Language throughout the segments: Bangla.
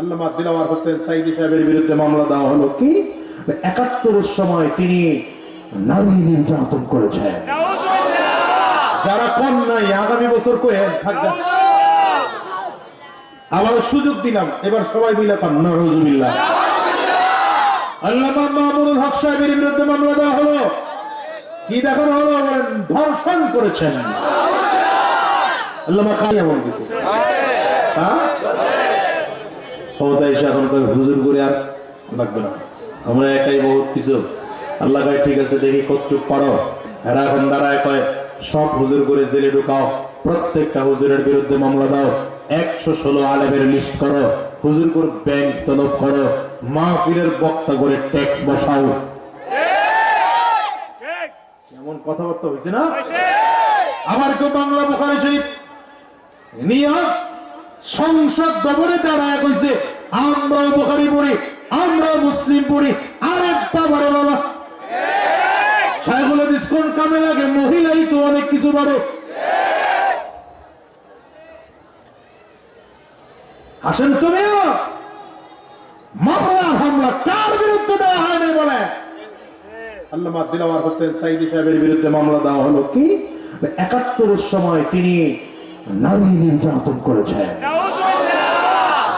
আল্লামা দিলাওয়ার হোসেন সাইদি সাহেবের বিরুদ্ধে মামলা দেওয়া হলো কি? একাত্তরের সময় তিনি নারী নির্যাতন করেছেন। যারা কন্যাই আগামী বছর কয়ে থাকবে আবার সুযোগ দিলাম, এবার সবাই মিলে পান নজুবিল্লাহ আল্লামা মাহমুদুল হক সাহেবের বিরুদ্ধে মামলা দেওয়া হলো। কি দেখানো হলো? ধর্ষণ করেছেন। আল্লামা খান এমন কিছু। হ্যাঁ? ক্ষমতা এসে এখন হুজুর করে আর লাগবে না। আমরা একাই বহুত কিছু। আল্লাহ কয়, ঠিক আছে, দেখি কতটুক পারো। এরা এখন দাঁড়ায় কয়, সব হুজুর করে জেলে ঢুকাও, প্রত্যেকটা হুজুরের বিরুদ্ধে মামলা দাও, একশো ষোলো আলেমের লিস্ট করো, হুজুর করে ব্যাংক তলব করো, মাহফিলের বক্তা করে ট্যাক্স বসাও। এমন কথাবার্তা হয়েছে না? আবার কেউ বাংলা বোখারি শরীফ নিয়ে সংসদ ভবনে দাঁড়ায় কইছে আমরাও বোখারি পড়ি আমরাও মুসলিম পড়ি আর একটা বড় বাবা। সাইগুলো কোন কামে লাগে, মহিলাই তো অনেক কিছু পারে আসেন মামলা হামলা কার বিরুদ্ধে হয়নি বলে? আল্লামা দিলাওয়ার হোসেন সাহেবের বিরুদ্ধে মামলা দেওয়া হলো কি? একাত্তরের সময় তিনি নারী নির্যাতন করেছেন।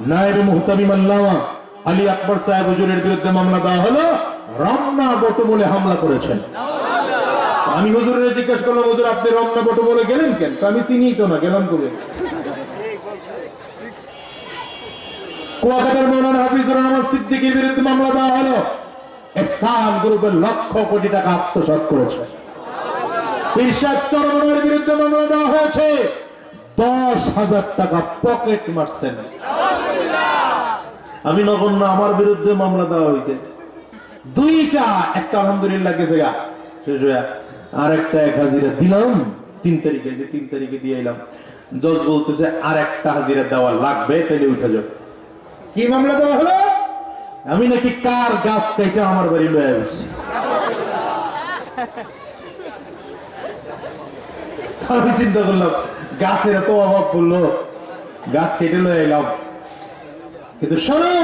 নায়েব মুহতামিম আল্লামা আলী আকবর সাহেব হুজুরের বিরুদ্ধে মামলা দেওয়া হলো, রমনা বটমূলে হামলা করেছেন। আমি হুজুরের জিজ্ঞেস করলাম, হুজুর, আপনি রমনা বটমূলে গেলেন কেন? আমি চিনি তো না, গেলাম কবে? কুয়াকাটার মৌলানা হাফিজুর রহমান বিরুদ্ধে মামলা দেওয়া হলো। গ্রুপের লক্ষ কোটি টাকা আত্মসাৎ করেছে। ইরশাদ বিরুদ্ধে মামলা দেওয়া হয়েছে। দশ হাজার টাকা পকেট মারছেন। আমি নগণ্য আমার বিরুদ্ধে মামলা দেওয়া হয়েছে। দুইটা একটা আলহামদুলিল্লাহ গেছে গা। আর একটা এক হাজিরা দিলাম তিন তারিখে যে তিন তারিখে দিয়ে এলাম জজ বলতেছে আর একটা হাজিরা দেওয়া লাগবে তাহলে উঠে যাবে কি মামলা দেওয়া হলো? আমি নাকি কার গাছ কেটে আমার বাড়ি লয়ে আসছি? আমি চিন্তা করলাম গাছের এত অভাব পড়ল গাছ কেটে লয়ে এলাম। কিন্তু শোনো,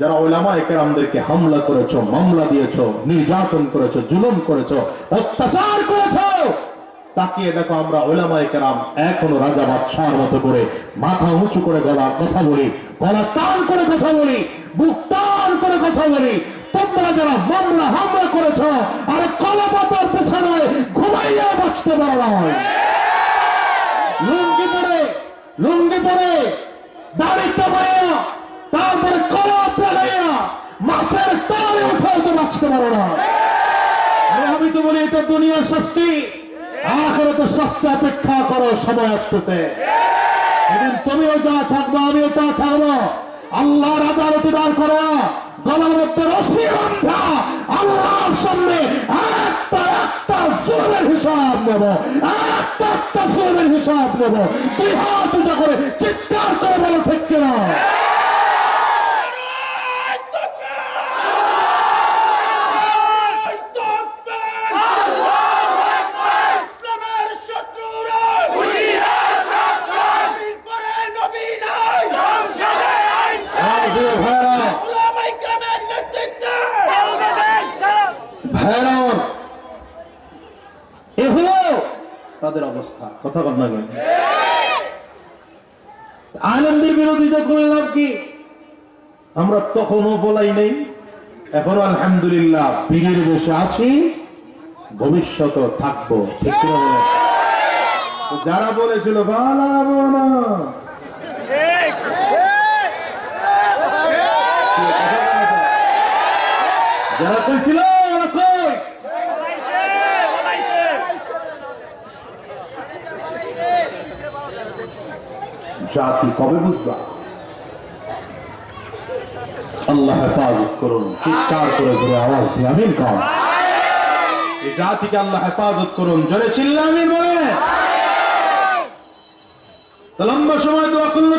যারা ওলামা একরামদেরকে হামলা করেছ, মামলা দিয়েছ, নির্যাতন করেছ, জুলুম করেছ, অত্যাচার করেছ, তাকিয়ে দেখো আমরা ওলামা একরাম এখনও রাজা বাদশার মতো করে মাথা উঁচু করে গলা কথা বলি, গলা টান করে কথা বলি, বুক টান করে কথা বলি। তোমরা যারা মামলা, হামলা করেছ, আর কলাপাতার পেছনে ঘুমাইয়া বাঁচতে পারো নয় বাঁচতে পারো না আমি তো বলি, এটা দুনিয়ার শাস্তি। আখের তো শাস্তি অপেক্ষা করো সময় আসতেছে। এদিন তুমিও যা থাকব, আমিও তা থাকব। আল্লাহর আদালতে দাঁড় করো। গলার মধ্যে রশি আল্লাহর সামনে একটা একটা হিসাব নেব। একটা একটা হিসাব নেব। তুই হাত করে চিৎকার করে বলো ঠিক কিনা ইসলামের শত্রুরা পরে নবী নাই আমাদের ভাইরা ওলামা ইকরামের নেতৃত্বে ভাইরা এ হলো তাদের অবস্থা। কথা আনন্দের বিরোধিতা করলাম কি? আমরা তখনও বলাই নেই। এখন আলহামদুলিল্লাহ বসে আছি। থাকব। যারা বলেছিল বালাবো না। জাতি কবে বুঝবা? আল্লাহ হেফাজত করুন, চিৎকার করে জোরে আওয়াজ দিয়ে আমিন কম এই জাতিকে আল্লাহ হেফাজত করুন, জোরে চিল্লা আমিন বলে তো লম্বা সময় দোয়া করল